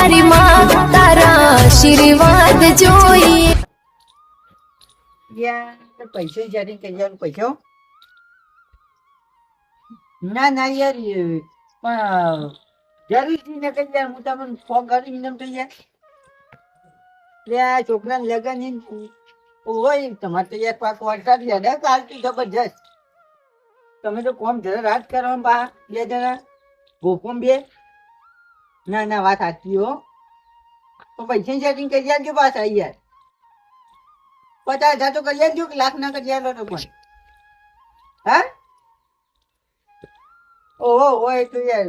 મારી માં તારા આશીર્વાદ જોઈએ. યાર પૈસા જ્યારે કઈ પૈસા? ના ના યાર પણ જરૂરથી ને કઈ યાર હું તમને ફોન કરી ને તો યાર છોકરાને લગન હોય તમારે તો યાર પાક વરસાદ યાર ચાલતી જબરજસ્ત. તમે તો કોમ જરા રાત કરો બા, બે જણા. ગોપમ બે. ના ના વાત સાચી હો. તો પૈસા સેટિંગ કરી આપજો પાછા યાર. પચાસ હજાર તો કરી આપજો લાખ ના કરી આપો તો પણ. હા? ઓહો હોય તો યાર.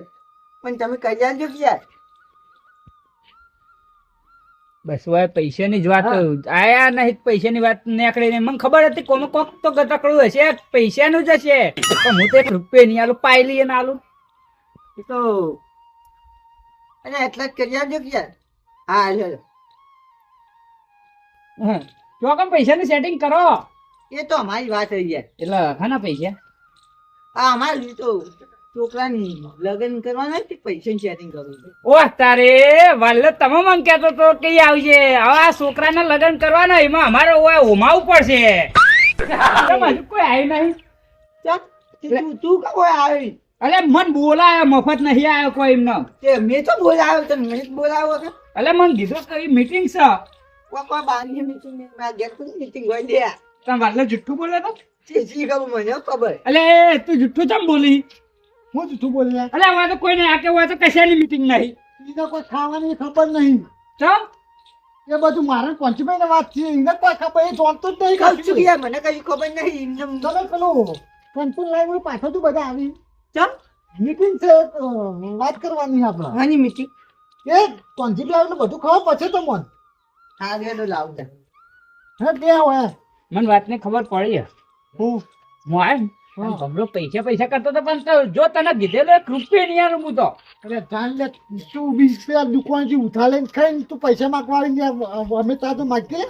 પણ તમે કરી આપજો કે યાર? બસ હવે પૈસાની જ વાત આયા નહીં પૈસાની વાત નીકળી મને ખબર હતી કોમ કોક તો ગટકડું હશે. પૈસાનું જ હશે. પણ હું તો એક રૂપિયા નહીં આલું પાયલી એને આલું. એ તો અને એટલા જ કરી આપજો કે હા હમ. તો કેમ પૈસાની સેટિંગ કરો. એ તો અમારી વાત થઈ જાય. એટલે ખાના પૈસા. આ અમારી તો છોકરાની લગ્ન કરવાના છે પૈસાની સેટિંગ કરવું છે? ઓહ તારે વાલે તમે મને કહેતો તો કે આવજે. હવે આ છોકરાના લગ્ન કરવાના એમાં અમારે હોમાવું પડશે. કોઈ આવ્યું નહીં. તું તું કબો આવી અલે મન બોલાયો મફત નહીં આવ્યો કોઈ એમનો. તે મેં તો બોલાવ્યો તને મેં જ બોલાવ્યો કે અલે મને કીધું કે મીટિંગ છે. કોઈ કોઈ બારની મીટિંગ મેં ઘેર કોઈ મીટિંગ હોય દે તમ વાલે જુઠ્ઠું બોલે તો? શીશી ખબર મને ખબર. અલે તું જુઠ્ઠું ચમ બોલી? હું જુઠ્ઠું બોલ્યા અલે હવે તો કોઈને આ કે હોય તો કશાની મીટિંગ નહીં. એને કોઈ ખાવાની ખબર નહીં. ચમ? એ બધું મારા પંચભાઈ વાત છે એને કોઈ ખબર એ જાણતો જ નહીં ખાલી. મને કઈ ખબર નહીં. તમે પેલું કંટ્રોલ લાઈવ પાછળ તું બધા આવી. ચાલ મીટિંગ છે વાત કરવાની આપણે. આની મીટિંગ? એ કોન્સેપ્ટ લાવીને બધું ખબર પછી તો મન. હા રેડો લાવતા હે બે હોય. મને વાતની ખબર પડી હું. હું? આય પૈસા પૈસા કરતો તો પણ જો તને કીધેલો એક રૂપિયા નહીં આલું હું તો. અરે જાણ લે તું બીસ રૂપિયા દુકાનથી ઉઠા લઈને ખાઈને તું પૈસા માગવા આવીને અમે તાર તો માગીએ.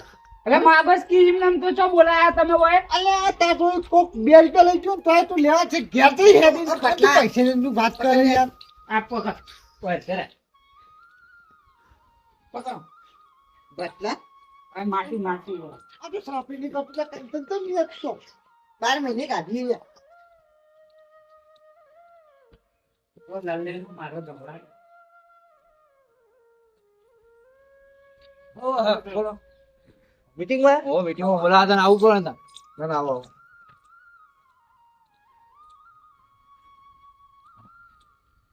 એટલે માગસ કી એમ નામ તો ચો બોલાયા તમે ઓય અલે તા તાર તો કોક બેલ્ટ લઈ ગયો તો તું લેવા છે. ઘેર તો હેડી. ને ખાલી પૈસાની તું વાત કરે યાર. આપો કર ઓય જરા પકડો. બટલા આ માટી માટી. આ તો સાપી ની કપલા કંતન તો ની આપશો. બાર મહિને કાઢી લે ઓ લાલને મારો ગભરાય. મીટિંગ માં ઓ મીટિંગમાં બોલાવા તને આવું પડે ને ના આવો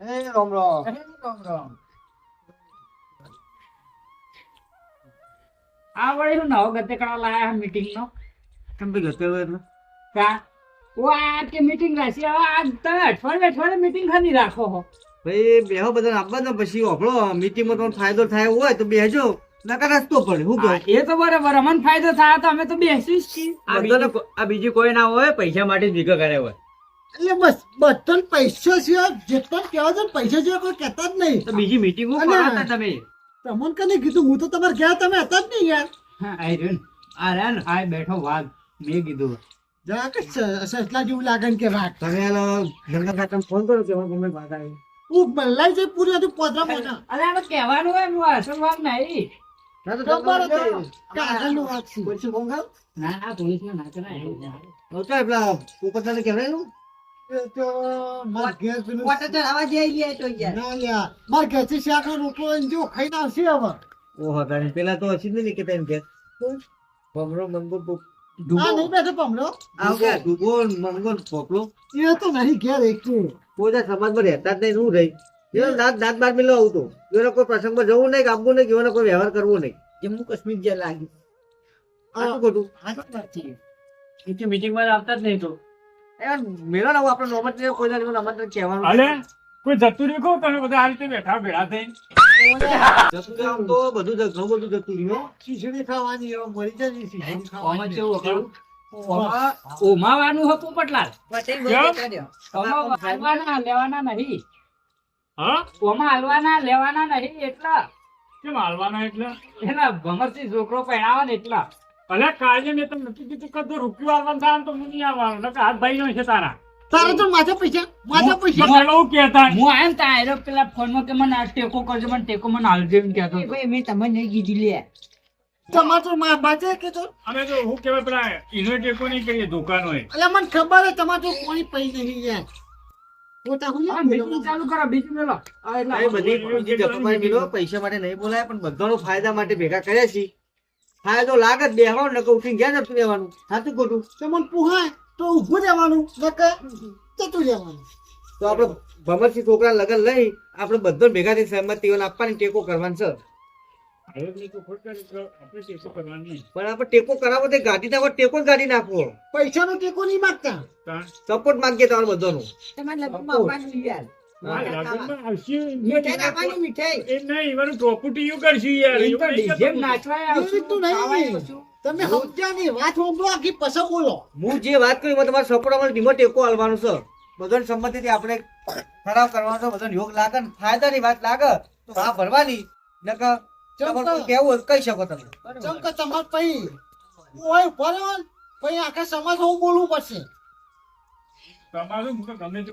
એ રોમ રોમ આ વળી હું નવો ગતેકડા લાયા મીટિંગ નો કેમ ભી ગતે એટલે કા ઓ આ કે મીટિંગ રાખી હવે આ તમે અઠવાડિયે અઠવાડિયે મીટિંગ ખાની રાખો હો ભાઈ બેહો બધા આપવા દો પછી ઓફળો મીટિંગમાં તમને ફાયદો થાય એવું હોય તો બેહજો નકા રસ્તો પડે હું હા, એ તો બરાબર અમને ફાયદો થાય તો અમે તો બેસી જ આ બીજી કો- આ બીજી કોઈ ના હોય પૈસા માટે જ ભેગા કરે હોય. એટલે બસ બધાને પૈસા છે જેટલા કહેવા છે પૈસા છે કોઈ કહેતા જ નહીં. તો બીજી મીટિંગો તમે? તમને કને કીધું હું તો તમારે ગયા તમે હતા જ નહીં યાર. હા આઈ રહ્યો આ રહ્યા ને આ બેઠો વાઘ મેં કીધું. જરા સસલા જેવું લાગે ને કે તમે ફોન કરો કે હું ગમે આવી. હું બલ્લાઈ જાય પૂરી હતું પોતરા મોટા અરે આને કહેવાનું હોય હું વાઘ નહીં. ના તો ખબર તમે હતી કે આગળનું વાત છે પોલીસ ફોન કરો ના ના પોલીસ ના કરાય તો ચાલ પેલા ઉપર તને કહેવાય તો માર ઘેર પેલું વાટા ચડાવવા જઈ લે તો યાર ના લ્યા માર ઘેરથી શાકનો રોટલો એને જો ખાઈને આવશે હવે ઓહો તારી પેલા તો હસી જ નહીં કે તેમ કે ભમરો મંગો પો આ નહીં બેઠો પમલો આવ કે ડૂબો મંગો પોપલો એ તો નહીં ઘેર એક કોઈ સમાજમાં રહેતા જ નહીં શું રહી દાંત દાંત બાર મિલો આવતો એનો કોઈ પ્રસંગમાં જવું નહીં ગામવું નહીં એનો કોઈ વ્યવહાર કરવો નહીં જમ્મુ કાશ્મીર જ્યાં લાગ્યું આટલું ખોટું નીચે મીટિંગમાં આવતા જ નહીં તો. યાર મેળો ને આપણે નોબત ને કોઈ દાડે નોબત ને કહેવાનું. અલે કોઈ જતું રહ્યું કહું તમે બધા આ રીતે બેઠા ભેળા થઈને. તો બધું જ- બધું જતું રહ્યું. ખીચડી ખાવાની મળી જાય ખીચડી હતું? ઓમાવાનું હતું પટલાલ? લેવાના નહીં. ઓમાં હાલવાના લેવાના નહીં એટલા. કેમ હાલવાના એટલે? એના ભમરથી છોકરો પહેણાવે ને એટલા. અલ્યા કાલે મેં તમને નક્કી કીધું કે જો રૂપિયો આવવાનું થાય તો હું નહીં આવવાનું નકર હાથ ભાઈ નો છે તારા. તારે તો માથે પૈસા માથે પૈસા. મને એવું કહેતા હું આયો ને પેલા ફોનમાં કે મને આ ટેકો કરજો મને ટેકો મને હાલજો એમ કહેતો ભાઈ મેં તમને નહીં કીધી લે. તમારે તો બાજે કે તો અમે તો હું કહેવાય પેલા ઇનો ટેકો નહીં કરીએ દુકાનો એટલે મને ખબર હે તમારે કોઈ પૈસા નહીં યાર ખોટા હું ચાલુ કરો બીજું મેલો. આ બધી બીજી ગપ્પામાં પૈસા માટે નહીં બોલાય પણ બધાનો ફાયદા માટે ભેગા કર્યા છે ફાયદો લાગે જ બેહવાનું નકર ઉઠીને ગયા જતું રહેવાનું? સાચું ખોટું? તો મને પુહાય તો ઊભું રહેવાનું નકર જતું રહેવાનું. તો આપણે ભમરસિંહ છોકરા લગન લઈ આપણે બધા ભેગા થઈ સહમતીઓને આપવાની ટેકો કરવાની છે. પણ આપણે ટેકો કરાવો તે ગાડી નાખો ટેકો ગાડી નાખવો પૈસાનો ટેકો નહીં માગતા. સપોર્ટ માંગીએ તમારે બધાનો. તમારે લગ્નમાં આવવાનું યાર. તમે સમજ્યા નહીં વાત આખી પછી બોલો. હું જે વાત કરી એમાં તમારે સપોર્ટ અમારે ધીમો ટેકો હાલવાનો છે. બધાની સંમતિથી આપણે ખરાબ કરવાનો છે. બધાને યોગ લાગે ને ફાયદાની વાત લાગે તો આ ભરવાની. નકર તો કહી શકો તમે. પૈ ઓય આખા સમાજ હું બોલવું પડશે તમારું હું તો ગમે તે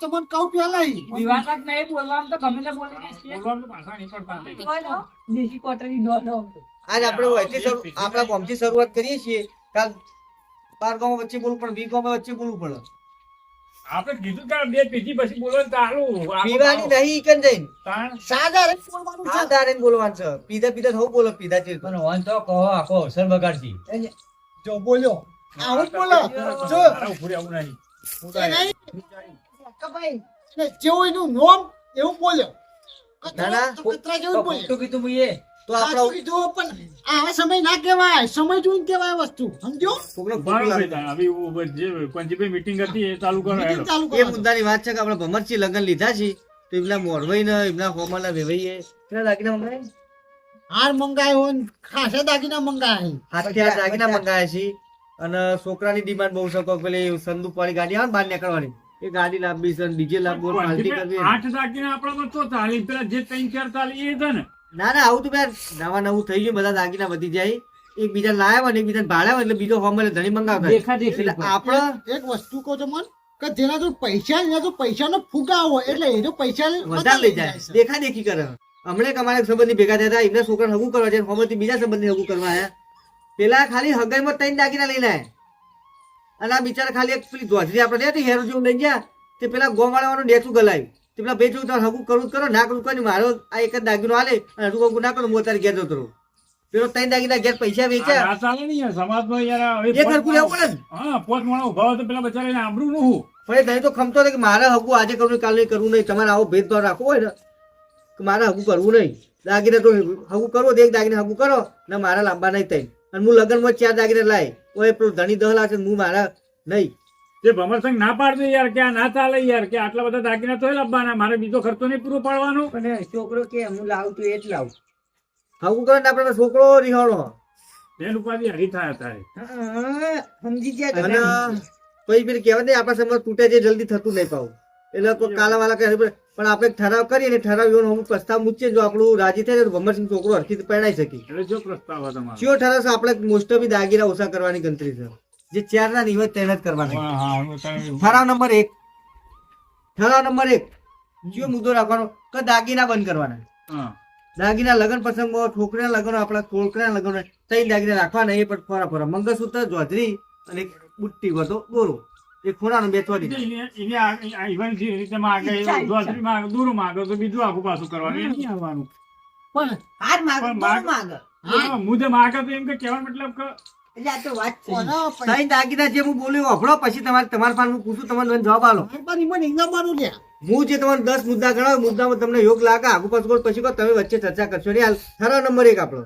તમને કહું પેલા. વિવાદ જ નહીં બોલવાનું તો ગમે તે બોલી બોલવાનું તો નહીં પડતા દેશી કોટરી દોડો આજ આપણે વચ્ચે આપણા શરૂઆત કરીએ છીએ. કાલ બાર ગામ વચ્ચે બોલવું પણ વી ગામ વચ્ચે બોલવું પડે. આપણે કીધું કે બે પેઢી પછી બોલો ને ચાલુ પીવાની નહીં કન જઈને. સાદા બોલવાનું આ છે બોલવાનું છે. પીધા પીધા થવું બોલો પીધા છે પણ વાન તો કહો આખો અવસર બગાડતી જો બોલ્યો. આવું બોલો. જો. ઉપર આવું નહીં. એ કપાઈ. જેવું એનું નોમ એવું બોલ્યો. ના, ના. કતરા જેવું બોલ્યો. કીધું મુઈએ. તો આપણો કીધું પણ આ સમય ના કહેવાય. સમય જોઈને કહેવાય વસ્તુ. સમજો? છોકરો એવું જે કોંજીભાઈ meeting હતી એ ચાલુ કરો એ મુદ્દાની વાત છે કે આપણે ભમરચી લગન લીધા છે તો એમના મોરવાઈ ને એમના હોમાના વેવાઈએ કેટલા દાગીના મંગાય? હાર મંગાય હોય ખાસે દાગીના મંગાય હાથથી હાથ દાગીના મંગાયા છે અને છોકરાની ડિમાન્ડ બહુ શકો પેલી સંદૂક વાળી ગાડી આવે ને બહાર નીકળવાની. એ ગાડી લાંબી છે ડીજે હોય. આઠ દાગીના આપણા તો ચાલી પેલા જે ત્રણ ચાર ચાલી એ છે ને ના ના આવું તો યાર નવા નવું થઈ ગયું બધા દાગીના વધી જાય. એકબીજા લાયા હોય ને એકબીજા ભાડ્યા એટલે બીજો હોમ એટલે ધણી મંગાવતા હોય. દેખા દેખી આપણે એક વસ્તુ કહો છો મન કે જેના જો પૈસા એના જો પૈસાનો ફુગા હોય એટલે એ જો પૈસા વધારે લઈ જાય. દેખા દેખી કરે. હમણે એક અમારા સંબંધી ભેગા થયા હતા એમના છોકરાને હગું કરવા છે હોમથી બીજા સંબંધી હગું કરવા આવ્યા પેલા ખાલી હગાઈમાં ત્રણ દાગીના લઈને આવ્યા અને આ બિચારા ખાલી એક પેલી ધોજરી આપણે નહીં હેરો જેવું લઈ ગયા તે પેલા ગોમાળાવાનું ડેચું ગલાયું. તે પેલા જોયું હગું કરું કરો ના કરવું કોઈ મારો આ એક જ દાગીનો હાલે અને હજુ હગું ના કરું હું અત્યારે ઘેર જતો પેલો ત્રણ દાગીના ઘેર પૈસા વેચ્યા. ચાલે નહીં સમાજમાં યાર એક પોત લેવું પડે હા પોત માણસ ઊભા હોય તો પેલા બચારાને આબરૂ નું હું. પણ એ તો ખમતો કે મારે હગું આજે કરવું કાલ નહીં કરવું નહીં તમારે આવો ભેદભાવ રાખવો હોય ને કે મારે હગું કરવું નહીં. દાગીને તો હગું કરો એક દાગીને હગું કરો ને મારા લાંબા નહીં થાય. અને હું લગ્નમાં ચાર દાગીને લાય ઓય પેલો ધણી દહ લાગે છે હું મારા નહીં. જે ભમરસંગ ના પાડતો યાર કે આ ના ચાલે યાર કે આટલા બધા દાગીના તો લાવવાના મારે બીજો ખર્ચો નહીં પૂરો પાડવાનો. અને છોકરો કે હું લાવું તો એ જ લાવું. આવું કરો ને આપણે છોકરો રિહાળો બેન ઉપાધિ હરી થાય થાય સમજી ગયા કોઈ. પેલી કહેવાય ને આપણા સમજ તૂટે છે જલ્દી થતું નહીં પાવું. એટલે કોઈ કાલા વાલા કહે પણ આપણે એક ઠરાવ કરીએ ને ઠરાવ એવો હું પ્રસ્તાવ મૂકીએ જો આપણું રાજી થાય તો ભમરસિંહ છોકરો હરખી પરણાઈ શકીએ એટલે જો પ્રસ્તાવ ઠરાવ આપણે મોસ્ટ ઓફ દાગીના ઓછા કરવાની ગણતરી છે. જે ચાર ના નિયમ તેને જ કરવાના ઠરાવ નંબર એક. ઠરાવ નંબર એક. કયો મુદ્દો રાખવાનો? કે દાગીના બંધ કરવાના? દાગીના લગ્ન પ્રસંગમાં ઠોકરા લગ્ન આપણા છોકરાના લગ્નો ત્રણ દાગીના રાખવાના એ પણ ફોરા ફોરા મંગળસૂત્ર જોધરી અને બુટ્ટી હતો દોરો એ ખૂણાનો બે જે રીતે માગે, માગે, દૂર માગે તો બીજું આખું પાછું કરવાનું. નહીં આવવાનું. પણ હાર માગે પણ માગ- હા, માગે તો એમ કે કહેવાનો મતલબ કે હું જે તમારે દસ મુદ્દા ગણાવ મુદ્દામાં તમને યોગ લાગે આગુ પાછું પછી કહો તમે વચ્ચે ચર્ચા કરશો. ને હાલ ઠરાવ નંબર એક આપણો.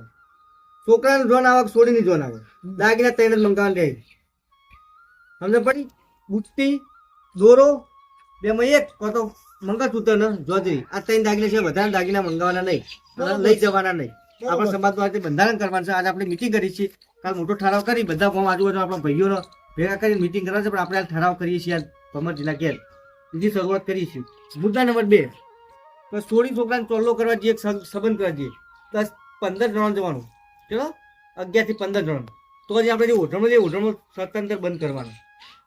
છોકરાનું જોન આવક છોડીની જોન આવક દાગીના ત્રણ જ મંગાવવાનું રહે. સમજ પડી? બુટ્ટી દોરો બેમાં એક કો તો મંગળસૂત્ર ને જોજરી. આ ત્રણ દાગીના છે વધારે દાગીના મંગાવવાના નહીં. લઈ જવાના નહીં. આપણા સમાજમાં આજે બંધારણ કરવાનું છે. આજે આપણે મિટિંગ કરી છે. કાલ મોટો ઠરાવ કરી. બધા ગામ આજુબાજુ આપણા ભાઈઓનો ભેગા કરીને મિટિંગ કરવા છે. પણ આપણે ઠરાવ કરીએ છીએ ભમર જિલ્લા ઘેર. બીજી શરૂઆત કરી છે મુદ્દા નંબર બે. તો સોળી છોકરાને ચોલ્લો કરવા જઈએ સં- સંબંધ કરવા જઈએ દસ પંદર જણ જવાનું. ચલો? અગિયારથી પંદર જણ. તો જે આપણે જે ઓઢણમાં જે ઓઢણમાં સ્વતંત્ર બંધ કરવાનું.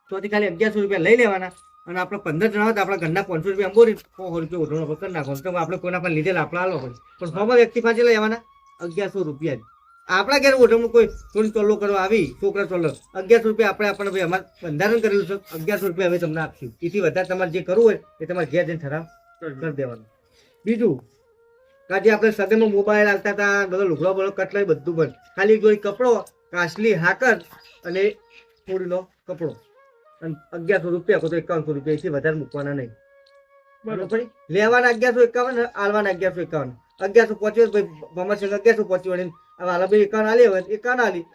ચોથી ખાલી અગિયારસો રૂપિયા લઈ લેવાના. અને આપણે પંદર જણા હોય તો આપણા ઘરના પાંચસો રૂપિયા અંબોરી. સો રૂપિયા ઓઢણો કરી નાખો તો આપણે કોઈના પણ લીધેલા આપણા આલો હોય. પણ ફોર્મમાં વ્યક્તિ પાસે લેવાના અગિયારસો રૂપિયા આપણા ઘેર ઓઢમણું કોઈ થોડી ચોલો કરવા આવી છોકરા ચોલો અગિયારસો રૂપિયા આપણે આપણને ભાઈ અમારે બંધારણ કરેલું છે. અગિયારસો રૂપિયા હવે તમને આપશું. એથી વધારે તમારે જે કરવું હોય એ તમારે ઘેર જઈને ઠરાવ કરી દેવાનું. બીજું કાજે આપણે સગનમાં મોબાઈલ આવતા હતા બધો લુગડો બધો કટલાઈ બધું બંધ. ખાલી જોઈ કપડો કાચલી હાકર અને થોડીનો કપડો. અને અગિયારસો રૂપિયા તો એકાવનસો રૂપિયા એથી વધારે મૂકવાના નહીં. બરોબર? લેવાના અગિયારસો એકાવન અને આલવાના અગિયારસો એકાવન. અગિયારસો પહોંચ્યો ભાઈ ભમર છે અગિયારસો પહોંચ્યો વળી હવે આલા ભાઈ એકાવન આલી તો એકાવન આલી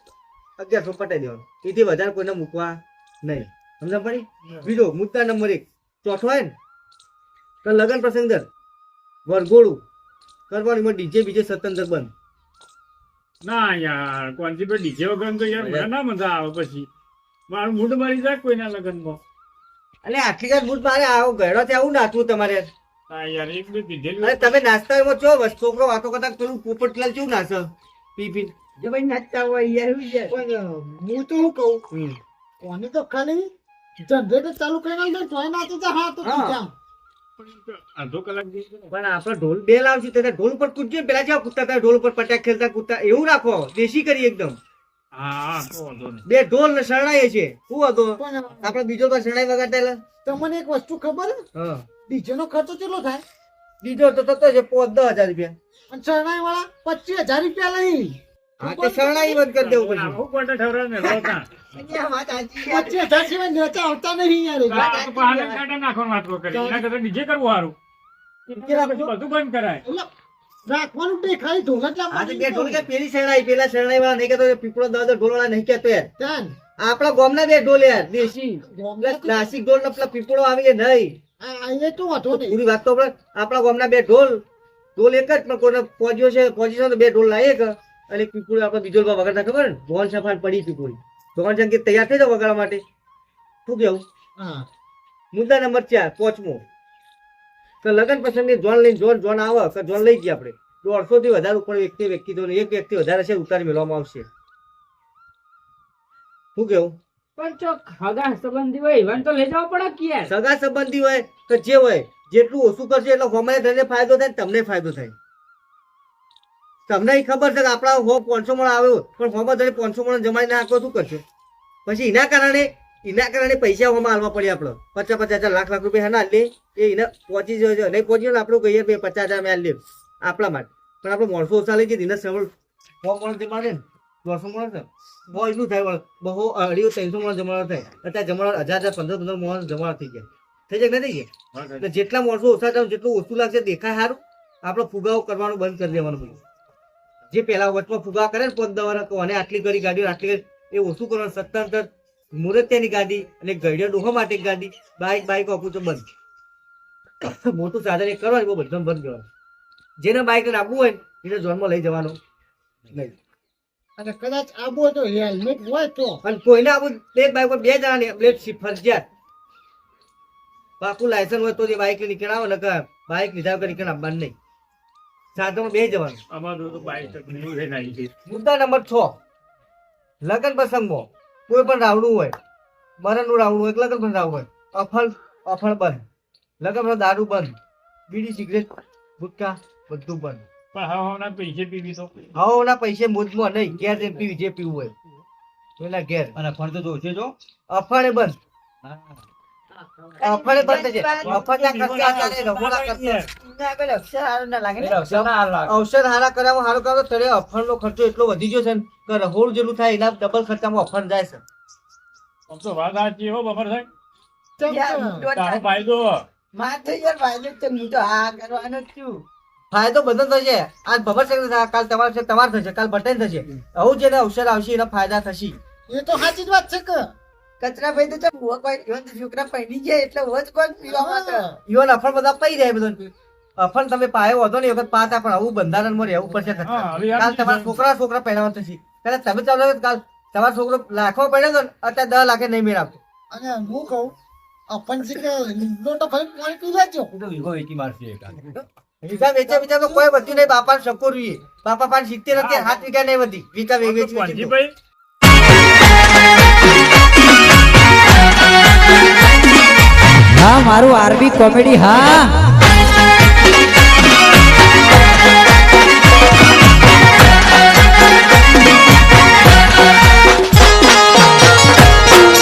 અગિયારસો પટાઈ દેવાનું. તેથી વધારે કોઈને મૂકવા નહીં. સમજા પડી? બીજો મુદ્દા નંબર એક. ચોથો હોય ને તો લગ્ન પ્રસંગ દર. વરઘોડું કરવાનું એમાં ડીજે બીજે સ્વતંત્ર બંધ. ના યાર કોનથી ભાઈ ડીજે વગર તો યાર મને ના મજા આવે પછી. મારું મૂડ મારી જાય કોઈના લગ્નમાં. અને આટલી વાર મૂડ મારે આવો ગયડો છે આવું નાચવું તમારે. તમે નાસ્તા એમાં છો છોકરો વાતો કરતા પેલું પોપટલાલ કેવું નાચે પી પી. જો ભાઈ નાચતા હોય યાર પણ હું તો શું કહું? કોને તો ખાલી જનરેટર ચાલુ કરી નાખે તોય નાખે છે હા તો તું હા. જામ. અડધો કલાક પણ આપણે ઢોલ બે લાવશું ત્યારે ઢોલ પર કૂદજો પેલા જ્યાં કૂદતા ઢોલ પર પટાક ખેલતા કૂદતા એવું રાખો દેશી કરી એકદમ. બે ઢોલ ને શરણાઈ છે શું હતો આપડે બીજો પર શરણાઈ વગાડતા તમને એક વસ્તુ ખબર? ડીજે નો ખર્ચો કેટલો થાય? બીજો તો થતો છે પોત દસ હજાર રૂપિયા. અને શરણાઈ વાળા પચીસ હજાર રૂપિયા લઈ. હા તો શરણાઈ બંધ કરી દેવું પછી. ને રોતા. પચીસ હજાર સિવાય આવતા નહીં યાર એ. આ તો બહાને કાંટા નાખવાનું વાત કરી. એના કરતા ડીજે કરવું સારું. બધું બંધ કરાય. રાખવાનું તે ખાલી ઢોલ જ લાવવાનું બે ઢોલ કે પેલી શરણાઈ પેલા શરણાઈ વાળા નહીં કહેતો પીપળો દસ ઢોલ વાળા નહીં કહેતો યાર ત્યાં આપણા ગામના બે ઢોલ યાર દેશી નાસિક ઢોલ ને પેલા પીપળો આવી નહીં. અહીંયા તો વાંધો નહીં. પૂરી વાત તો આપણે ગામના બે ઢોલ ઢોલ એક જ પણ કોને પોજ્યો છે તો બે ઢોલ લાવીએ કે અને પીપળો આપણે બીજો વગાડતા ખબર ને? ધોન સફાન પડી પીપળી. ધોન સંગીત તૈયાર થઈ જાવ વગાડવા માટે. શું કેવું હા. મુદ્દા નંબર ચાર પાંચમો. તો લગ્ન પ્રસંગની જોન લઈને જોન જોન આવે. કે જોન લઈ ગયા આપણે. દોઢસો થી વધારે ઉપર વ્યક્તિ વ્યક્તિ તો એક વ્યક્તિ વધારે છે ઉતારી મેળવવામાં આવશે. શું કેવું? પણ જો સગા સંબંધી હોય ઇવન તો લઈ જવો પડે કે સગા સંબંધી હોય કે જે હોય જેટલું ઓછું કરશે એટલો અમારે ધને ફાયદો થાય તમને ફાયદો થાય. તમને ખબર છે કે આપણા હો પાંચસો મણ આવ્યો પણ હોમાં ધને પાંચસો મણ જમાઈ નાખો શું કરશો? પછી એના કારણે એના કારણે પૈસા હોમાં હાલવા પડે આપણે. પચાસ પચાસ હજાર લાખ લાખ રૂપિયા ના લે. એ એને પહોંચી જાય નહીં પહોંચ્યો ને આપણે કહીએ ભાઈ પચાસ હજાર મેં લે આપણા માટે. પણ આપણે માણસો ઓછા લઈ જઈએ એના સવળ સો મણ જમાડે ને દોઢસો મણ છે. બહુ એટલું થાય વળ. બહુ અઢીઓ ત્રણસો મણ જમાડો થાય. અત્યારે જમાડો હજાર હજાર પંદર પંદર મણ જમાડો થઈ ગયા. થઈ જાય કે નથી ગયા? એટલે જેટલા માણસો ઓછા થાય જેટલું ઓછું લાગશે દેખાય સારું. આપણે ફુગાવો કરવાનું બંધ કરી દેવાનું બધું. જે પેલા વચમાં ફુગા કરે ને પોત દવા તો અને આટલી કરી ગાડીઓ આટલી કરી. એ ઓછું કરવાનું સત્તર મુરત્યાની ગાડી અને ગઈડિયા ડોહા માટે ગાડી બાઇક બાઇક આપું તો બંધ. મોટું સાધન એક કરવાનું બહુ બધું બંધ કરવાનું જેને બાઇક આપવું હોય ને એને જોનમાં લઈ જવાનું. નહીં. અને કદાચ આબુ તો હેલ્મેટ હોય તો. અને કોઈને બાઇક પર બે જણા ને બ્લેડ ફરજિયાત પાકું લાયસન્સ હોય તો જ બાઇક આવે ને બાઇક લીધા કરી નીકળ આપવાનું નહીં. સાધનમાં બે જવાનું. અમારું તો આવી મુદ્દા નંબર છ. લગ્ન પ્રસંગમાં કોઈ પણ રાવણું હોય મરણનું રાવણું હોય લગ્ન પણ રાવણ હોય અફળ અફળ બંધ લગ્ન પ્રસંગ દારૂ બંધ. બીડી સિગરેટ ગુટકા બધું બંધ. પણ હા હા પૈસે પીવી તો? હવાના પૈસે મોજમાં નહીં ઘેર જઈને પીવી જે પીવું હોય. પેલા ઘેર. અને ફળ તો જોશે જો અફાળે બંધ. ખર્ચે ખર્ચે ઔષધ હારા કરવામાં હારું કરો ત્યારે અફણનો ખર્ચો એટલો વધી ગયો છે ને કે રહોડ જેટલું થાય એના ડબલ ખર્ચામાં અફણ જાય છે. આમ તો વાત સાચી હો બબર સાહેબ. ચમ યાર, કે હું. તો તારો ફાયદો તો યાર ફાયદો છે. હું તો આ કરવાનો છું. ફાયદો બધો થશે. આજ ભબર છે કાલ તમારે છે તમારે થશે કાલ બટન થશે. આવું જેને અવસર આવશે એના ફાયદા થશે. એ તો સાચી જ વાત છે કે. કચરા ભાઈ તો છે કોઈ છોકરા પૈણી ગયા એટલે હુવા કોણ પીવા માટે. ઈવન અફણ બધા પઈ જાય બધું અફણ તમે પાયો હતો ને વખત પાતા પણ આવું બંધારણમાં રહેવું પડશે કાલ તમારા છોકરા છોકરા પહેરવા થશે. કદાચ તમે ચાલો કાલ તમારો છોકરો લાખો પડ્યો તો ને, અત્યારે દસ લાખે નહીં મેળવતો અને હું કહું કોઈ બધું નહીં બાપાને શકુરવી બાપા પાન સિત્તેર હતી હાથ વિકા નહીં બધી વિકા વેગ હા મારું આરબી કોમેડી હા.